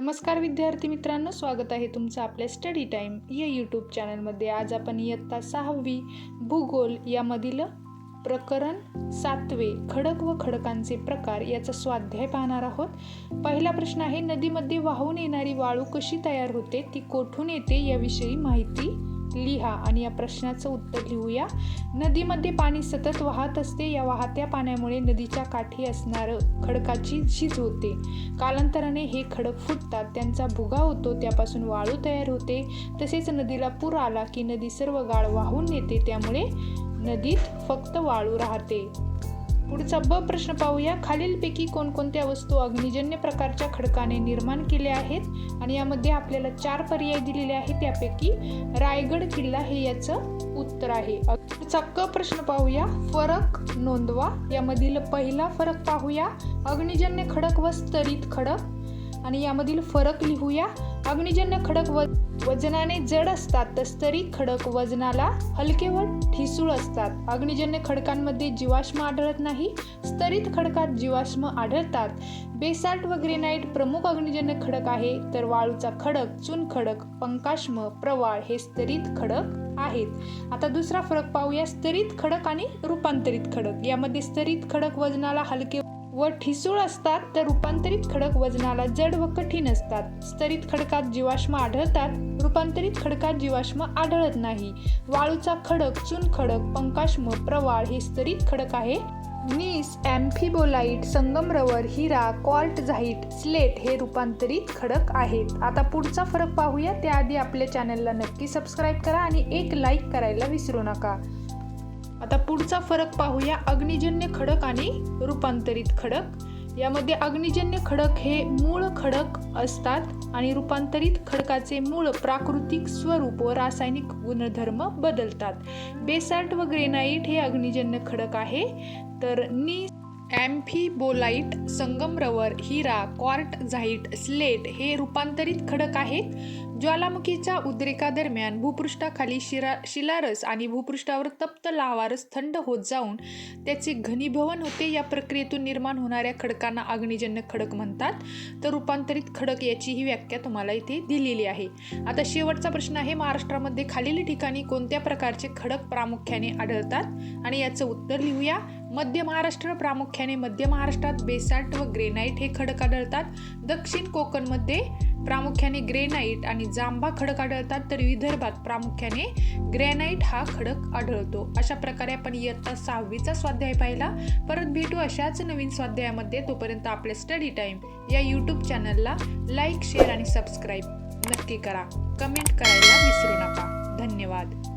नमस्कार विद्यार्थी मित्रांनो स्वागत आहे तुमचं आपल्या स्टडी टाईम या यूट्यूब चॅनलमध्ये आज आपण इयत्ता सहावी भूगोल यामधील प्रकरण सातवे खडक व खडकांचे प्रकार याचा स्वाध्याय पाहणार आहोत. पहिला प्रश्न आहे नदीमध्ये वाहून येणारी वाळू कशी तयार होते? ती कोठून येते? याविषयी माहिती लिहा आणि या प्रश्नाचं उत्तर लिहूया. नदीमध्ये पाणी सतत वाहत असते या वाहत्या पाण्यामुळे नदीच्या काठी असणारं खडकाची झीज होते. कालांतराने हे खडक फुटतात त्यांचा भुगा होतो त्यापासून वाळू तयार होते. तसेच नदीला पूर आला की नदी सर्व गाळ वाहून नेते त्यामुळे नदीत फक्त वाळू राहते. पुढचा ब प्रश्न पाहूया. खालीलपैकी कोणकोणत्या वस्तू अग्निजन्य प्रकारच्या खडकाने निर्माण केल्या आहेत? आणि यामध्ये आपल्याला चार पर्याय दिलेले आहेत. त्यापैकी रायगड किल्ला हे याचं उत्तर आहे. पुढचा क प्रश्न पाहूया. फरक नोंदवा. यामधील पहिला फरक पाहूया. अग्निजन्य खडक व स्तरित खडक. आणि यामधील फरक लिहूया. अग्निजन्य खडक व वजनाने जड असतात तर स्तरित खडक वजनाला हलके व ठिसूळ असतात. अग्निजन्य खडकांमध्ये जीवाश्म आढळत नाही स्तरित खडकात जीवाश्म आढळतात. बेसाल्ट व ग्रेनाईट प्रमुख अग्निजन्य खडक आहे तर वाळूचा खडक चुन खडक पंकाश्म प्रवाळ हे स्तरित खडक आहेत. आता दुसरा फरक पाहूया स्तरित खडक आणि रूपांतरित खडक. यामध्ये स्तरित खडक वजनाला हलके व ठिसूळ असतात तर रूपांतरित खडक वजनाला जड व कठीण असतात. स्तरित खडकात जीवाश्म आढळतात रूपांतरित खडकात जीवाश्म आढळत नाही. वाळूचा खडक चुन खडक पंकाश्म प्रवाळ हे स्तरित खडक आहे. नीस ॲम्फिबोलाइट संगमरवर हिरा क्वार्ट झाईट स्लेट हे रूपांतरित खडक आहेत. आता पुढचा फरक पाहूया. त्याआधी आपल्या चॅनलला नक्की सबस्क्राईब करा आणि एक लाईक करायला विसरू नका. आता पुढचा फरक पाहूया अग्निजन्य खडक आणि रूपांतरित खडक. यामध्ये अग्निजन्य खडक हे मूळ खडक असतात आणि रूपांतरित खडकाचे मूळ प्राकृतिक स्वरूप व रासायनिक गुणधर्म बदलतात. बेसाल्ट व ग्रेनाईट हे अग्निजन्य खडक आहे. तर नी ॲम्फिबोलाइट संगमरवर हिरा क्वार्ट झाईट स्लेट हे रूपांतरित खडक आहेत ज्वालामुखीच्या उद्रेकादरम्यान भूपृष्ठाखाली शिरा शिलारस आणि भूपृष्ठावर तप्त लावारस थंड होत जाऊन त्याचे घनीभवन होते. या प्रक्रियेतून निर्माण होणाऱ्या खडकांना अग्निजन्य खडक म्हणतात. तर रूपांतरित खडक याची ही व्याख्या तुम्हाला इथे दिलेली आहे. आता शेवटचा प्रश्न आहे महाराष्ट्रामध्ये खालील ठिकाणी कोणत्या प्रकारचे खडक प्रामुख्याने आढळतात? आणि याचं उत्तर लिहूया. मध्य महाराष्ट्र प्रामुख्याने मध्य महाराष्ट्रात बेसाल्ट व ग्रेनाईट हे खडक आढळतात. दक्षिण कोकणमध्ये प्रामुख्याने ग्रेनाईट आणि जांभा खडक आढळतात तर विदर्भात प्रामुख्याने ग्रेनाईट हा खडक आढळतो. अशा प्रकारे आपण इयत्ता सहावीचा स्वाध्याय पाहिला. परत भेटू अशाच नवीन स्वाध्यायामध्ये. तोपर्यंत आपले स्टडी टाईम या यूट्यूब चॅनलला लाईक शेअर आणि सबस्क्राईब नक्की करा. कमेंट करायला विसरू नका. धन्यवाद.